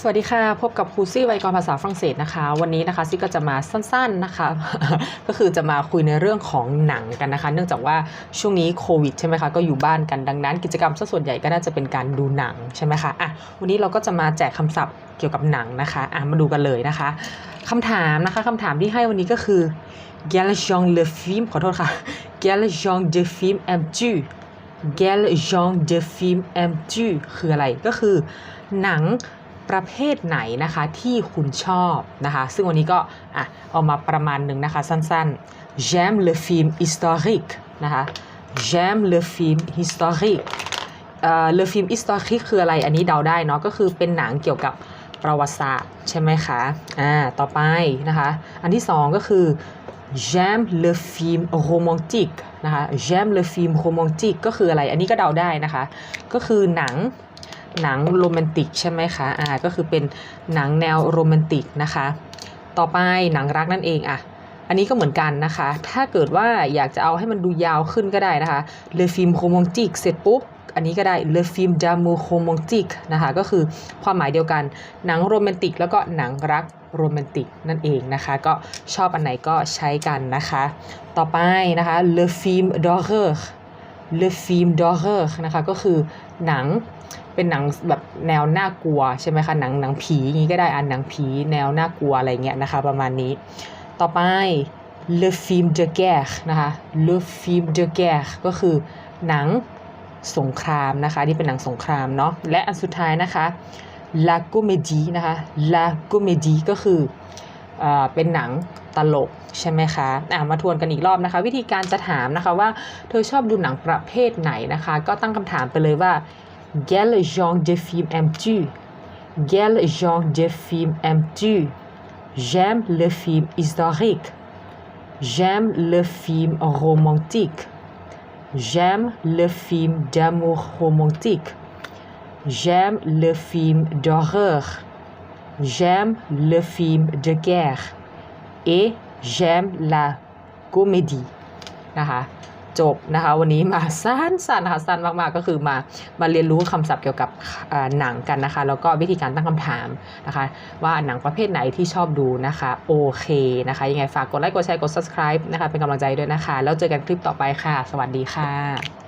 สวัสดีค่ะ พบกับครูซี่ไวยกรภาษาฝรั่งเศสนะคะ วันนี้นะคะซี่ก็จะมาสั้นๆนะคะ ก็คือจะมาคุยในเรื่องของหนังกันนะคะ เนื่องจากว่าช่วงนี้โควิดใช่ไหมคะ ก็อยู่บ้านกันดังนั้น กิจกรรมส่วนใหญ่ก็น่าจะเป็นการดูหนังใช่ไหมคะ อะ วันนี้เราก็จะมาแจกคำศัพท์เกี่ยวกับหนังนะคะ อะ มาดูกันเลยนะคะคำถามนะคะคำถามที่ให้วันนี้ก็คือ quel genre de film ขอโทษค่ะ quel genre de film aimes-tu quel genre de film aimes-tu คืออะไร ก็คือหนัง ประเภทไหนนะคะที่คุณชอบนะคะซึ่งวันนี้ก็อะเอามาประมาณหนึ่งนะคะสั้นๆ j'aime le film historique นะคะ j'aime le film historique เอ่อ le film historique คืออะไรอันนี้เดาได้เนาะก็คือเป็นหนังเกี่ยวกับประวัติศาสตร์ใช่ไหมคะอ่าต่อไปนะคะอันที่สองก็คือ j'aime le film romantique นะคะ j'aime le film romantique ก็คืออะไรอันนี้ก็เดาได้นะคะ ก็คือหนัง หนังโรแมนติกใช่ไหมคะอ่าก็คือเป็นหนังแนวโรแมนติกนะคะ ต่อไปหนังรักนั่นเองอะอันนี้ก็เหมือนกันนะคะ ถ้าเกิดว่าอยากจะเอาให้มันดูยาวขึ้นก็ได้นะคะ le film romantic เสร็จปุ๊บอันนี้ก็ได้ le film d'amour romantique นะคะก็คือความหมายเดียวกันหนังโรแมนติกแล้วก็หนังรักโรแมนติกนั่นเองนะคะ ก็ชอบอันไหนก็ใช้กันนะคะ ต่อไปนะคะ le film doge le film d'horreur นะคะก็คือหนังเป็นหนังแบบแนวน่ากลัวใช่ไหมคะหนังหนังผีอย่างนี้ก็ได้อ่านหนังผีแนวน่ากลัวอะไรเงี้ยนะคะประมาณนี้ ต่อไป le film de guerre นะคะ le film de guerre ก็คือหนังสงครามนะคะที่เป็นหนังสงครามเนาะและอันสุดท้ายนะคะ la comédie นะคะ la comédie ก็คือ เป็นหนังตลกใช่ไหมคะอะมาทวนกันอีกรอบนะคะ วิธีการจะถามนะคะว่าเธอชอบดูหนังประเภทไหนนะคะ ก็ตั้งคำถามไปเลยว่า Quel genre de film aimes-tu Quel genre de film aimes-tu J'aime le film historique. J'aime le film romantique. J'aime le film d'amour romantique. J'aime le film d'horreur. J'aime le film de guerre. Et j'aime la comédie. นะคะจบนะคะวันนี้มาสั้นๆนะคะสั้นมากๆก็คือมามาเรียนรู้คำศัพท์เกี่ยวกับหนังกันนะคะ แล้วก็วิธีการตั้งคำถามนะคะ ว่าหนังประเภทไหนที่ชอบดูนะคะโอเคนะคะยังไงฝากกดไลค์กดแชร์กด subscribe นะคะเป็นกำลังใจด้วยนะคะ แล้วเจอกันคลิปต่อไปค่ะ สวัสดีค่ะ